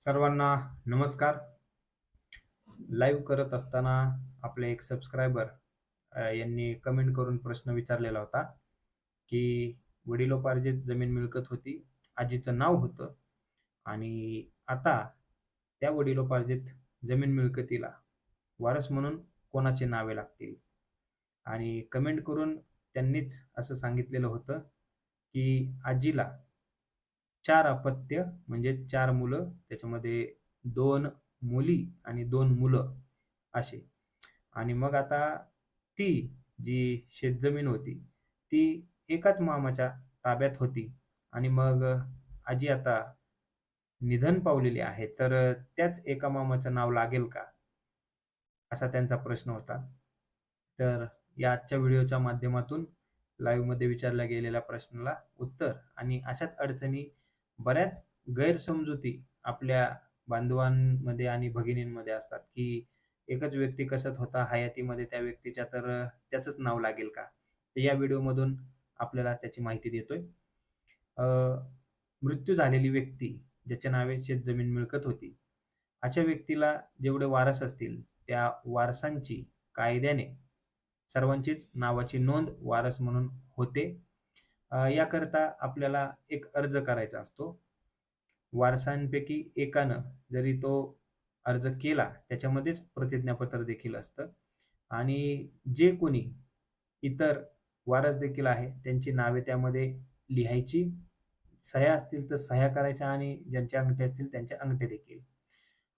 सर्वांना नमस्कार. लाईव्ह करत असताना आपले एक सबस्क्रायबर यांनी कमेंट करून प्रश्न विचारलेला होता की वडिलोपार्जित जमीन मिळकत होती आजीचं नाव होतं आणि आता त्या वडिलोपार्जित जमीन मिळकतीला वारस म्हणून कोणाचे नावे लागतील? आणि कमेंट करून त्यांनीच असं सांगितलेलं होतं की आजीला चार अपत्य म्हणजे चार मुलं त्याच्यामध्ये दोन मुली आणि दोन मुलं असे. आणि मग आता ती जी शेतजमीन होती ती एकाच मामाच्या ताब्यात होती. आणि मग आजी आता निधन पावलेली आहे. तर त्याच एका मामाचं नाव लागेल का? असा त्यांचा प्रश्न होता. तर या आजच्या व्हिडिओच्या माध्यमातून लाईव्हमध्ये विचारल्या गेलेल्या प्रश्नाला उत्तर आणि अशाच अडचणी बऱ्याच गैरसमजुती आपल्या बांधवांमध्ये आणि भगिनींमध्ये असतात की एकच व्यक्ती कसत होता हयातीमध्ये त्या व्यक्तीच्या तर त्याचंच नाव लागेल का? तर या व्हिडिओमधून आपल्याला त्याची माहिती देतोय. मृत्यू झालेली व्यक्ती ज्याच्या नावे शेतजमीन मिळकत होती अशा व्यक्तीला जेवढे वारस असतील त्या वारसांची कायद्याने सर्वांचीच नावाची नोंद वारस म्हणून होते. याकरता आपल्याला एक अर्ज करायचा असतो. वारसांपैकी एकानं जरी तो अर्ज केला त्याच्यामध्येच प्रतिज्ञापत्र देखील असतं. आणि जे कोणी इतर वारस देखील आहे त्यांची नावे त्यामध्ये लिहायची. सह्या असतील तर सह्या करायच्या आणि ज्यांचे अंगठे असतील त्यांचे अंगठे देखील.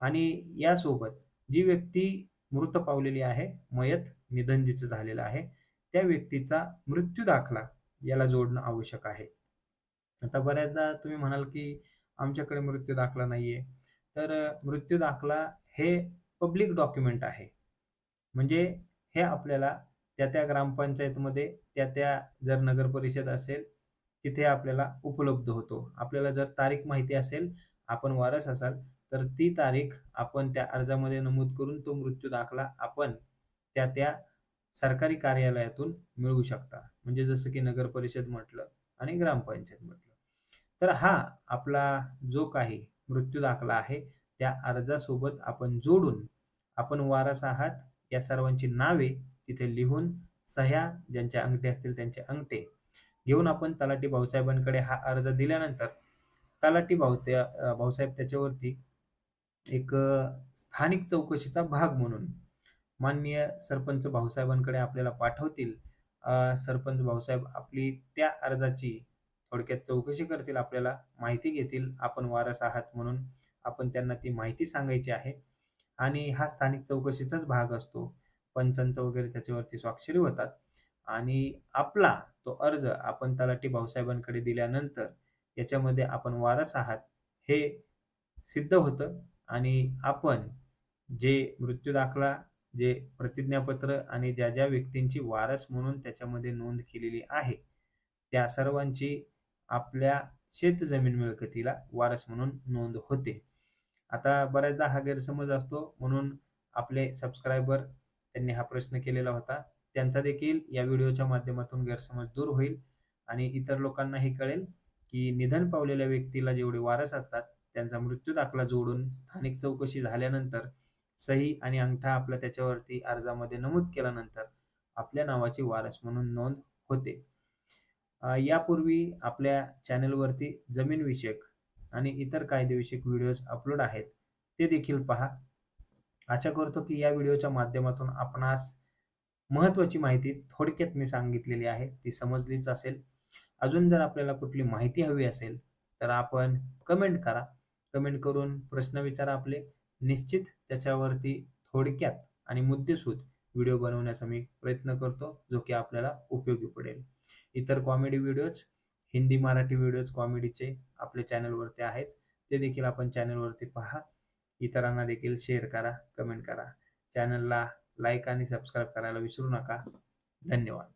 आणि यासोबत जी व्यक्ती मृत पावलेली आहे मयत निधन जिचं झालेलं आहे त्या व्यक्तीचा मृत्यू दाखला. याला जोडणं आवश्यक आहे. आता बऱ्याचदा तुम्ही म्हणाल की आमच्याकडे मृत्यू दाखला नाहीये. तर मृत्यू दाखला हे पब्लिक डॉक्युमेंट आहे. म्हणजे हे आपल्याला त्या त्या ग्रामपंचायतमध्ये त्या त्या जर नगर परिषद असेल तिथे आपल्याला उपलब्ध होतो. आपल्याला जर तारीख माहिती असेल आपण वारस असाल तर ती तारीख आपण त्या अर्जामध्ये नमूद करून तो मृत्यू दाखला आपण त्या त्या सरकारी कार्यालयातून मिळवू शकता. म्हणजे जसं की नगर परिषद म्हटलं आणि ग्रामपंचायत म्हटलं. तर हा आपला जो काही मृत्यू दाखला आहे त्या अर्जासोबत आपण जोडून आपण वारस आहात या सर्वांची नावे तिथे लिहून सह्या ज्यांच्या अंगठे असतील त्यांचे अंगठे घेऊन आपण तलाठी भाऊसाहेबांकडे हा अर्ज दिल्यानंतर तलाठी भाऊ त्या भाऊसाहेब त्याच्यावरती एक स्थानिक चौकशीचा भाग म्हणून माननीय सरपंच भाऊसाहेबांकडे आपल्याला पाठवतील. सरपंच भाऊसाहेब आपली त्या अर्जाची थोडक्यात चौकशी करतील आपल्याला माहिती घेतील. आपण वारस आहात म्हणून आपण त्यांना ती माहिती सांगायची आहे. आणि हा स्थानिक चौकशीचाच भाग असतो. पंचांचा वगैरे त्याच्यावरती स्वाक्षरी होतात. आणि आपला तो अर्ज आपण तलाठी भाऊसाहेबांकडे दिल्यानंतर याच्यामध्ये आपण वारस आहात हे सिद्ध होतं. आणि आपण जे मृत्यू दाखला जे प्रतिज्ञापत्र आणि ज्या ज्या व्यक्तींची वारस म्हणून त्याच्यामध्ये नोंद केलेली आहे त्या सर्वांची आपल्या शेतजमीन मिळकतीला वारस म्हणून नोंद होते. आता बऱ्याचदा हा गैरसमज असतो म्हणून आपले सबस्क्रायबर त्यांनी हा प्रश्न केलेला होता. त्यांचा देखील या व्हिडिओच्या माध्यमातून गैरसमज दूर होईल आणि इतर लोकांनाही कळेल की निधन पावलेल्या व्यक्तीला जेवढे वारस असतात त्यांचा मृत्यू दाखला जोडून स्थानिक चौकशी झाल्यानंतर सही आणि अंगठा आपला त्याच्यावरती अर्जामध्ये नमूद केल्यानंतर आपल्या नावाची वारस म्हणून नोंद होते. यापूर्वी आपल्या चॅनलवरती जमीनविषयक आणि इतर कायदेविषयक व्हिडिओज अपलोड आहेत ते देखील पहा. आशा करतो की या व्हिडिओच्या माध्यमातून आपणास महत्त्वाची माहिती थोडक्यात मी सांगितलेली आहे ती समजलीच असेल. अजून जर आपल्याला कुठली माहिती हवी असेल तर आपण कमेंट करा. कमेंट करून प्रश्न विचारा आपले. निश्चित त्याच्यावरती थोडक्यात आणि मुद्देसूद व्हिडिओ बनवण्याचा मी प्रयत्न करतो जो की आपल्याला उपयोगी पडेल. इतर comedy videos Hindi Marathi videos कॉमेडीचे आपल्या चॅनलवरती आहेच ते देखील आपण चॅनलवरती पहा. इतरांना देखील शेअर करा कमेंट करा. चॅनलला लाईक आणि सबस्क्राईब करायला विसरू नका. धन्यवाद.